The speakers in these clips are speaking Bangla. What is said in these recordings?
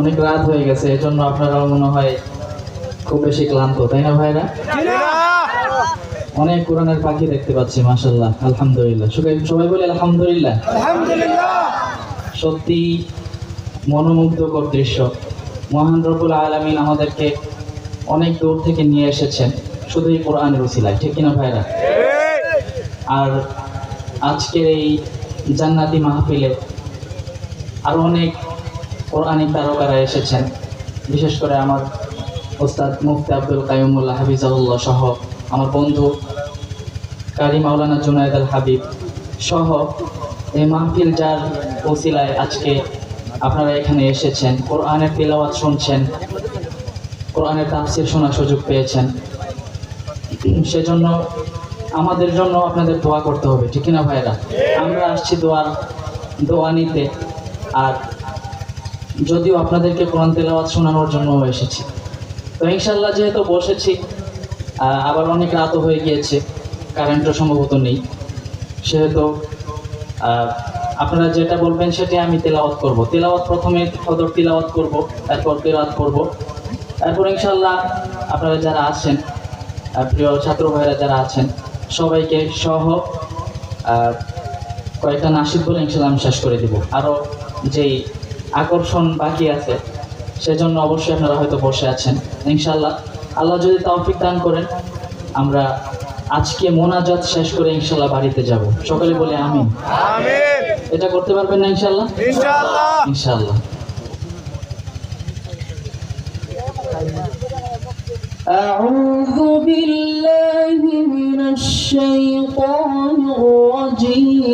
অনেক রাত হয়ে গেছে, এজন্য আপনারাও মনে হয় খুব বেশি ক্লান্ত, তাই না ভাইরা? অনেক কোরআনের পাখি দেখতে পাচ্ছি মাশাল্লাহ আলহামদুলিল্লাহ। সবাই বলে আলহামদুলিল্লাহ। সত্যি মনোমুগ্ধকর দৃশ্য। মহান রবুল আলমিন আমাদেরকে অনেক দূর থেকে নিয়ে এসেছেন, শুধু এই কোরআনের উসিলায়, ঠিক কিনা ভাইরা? আর আজকের এই জান্নাতি মাহফিলে আরও অনেক কোরআনিক তারকারা এসেছেন। বিশেষ করে আমার ওস্তাদ মুফতি আব্দুল কাইমুল্লাহ হাফিজাউল্লাহ সহ আমার বন্ধু কারি মাওলানা জুনায়দ আল হাবিব সহ এই মাহফিল যার ওসিলায় আজকে আপনারা এখানে এসেছেন, কোরআনের তেলাওয়াত শুনছেন, কোরআনের তাফসির শোনার সুযোগ পেয়েছেন। সেজন্য আমাদের জন্য আপনাদের দোয়া করতে হবে, ঠিক না ভাইরা আমরা আসছি দোয়ার, দোয়া নিতে। আর যদিও আপনাদেরকে কোরআন তেলাওয়াত শোনানোর জন্য এসেছি। তো ইনশাল্লাহ যেহেতু বসেছি আবার অনেক রাতও হয়ে গিয়েছে, কারেন্টও সম্ভবত নেই। সেহেতু আপনারা যেটা বলবেন সেটাই আমি তেলাওয়াত করব। তেলাওয়াত প্রথমে সদর তেলাওয়াত করব, তারপর তেলাওয়াত করব। তারপর ইনশাল্লাহ আপনারা যারা আছেন প্রিয় ছাত্র ভাইরা যারা আছেন সবাইকে সহ আহ, কয়েকটা নাসিদ বলে ইনশাল্লাহ আমি শেষ করে দিব আরও যেই আকর্ষণ বাকি আছে সেজন্য অবশ্যই আপনারা হয়তো বসে আছেন ইনশাল্লাহ আল্লাহ যদি তৌফিক দান করেন আমরা আজকে মোনাজাত শেষ করে ইনশাল্লাহ বাড়িতে যাব সকালে বলে আমি এটা করতে পারবেন না ইনশাল্লাহ ইনশাল্লাহ أعوذ بالله من الشيطان الرجيم.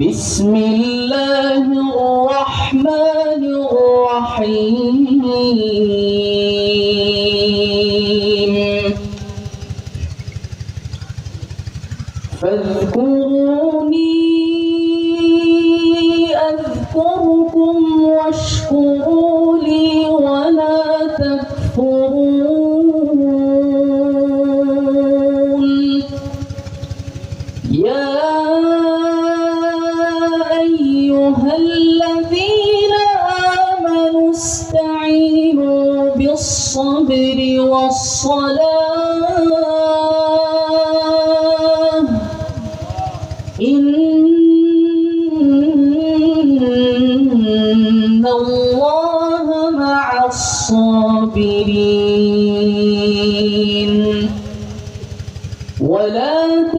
بسم الله الرحمن الرحيم. فاذكروني أذكركم واشكروا الصبر والصلاة. إن الله مع الصابرين. ولا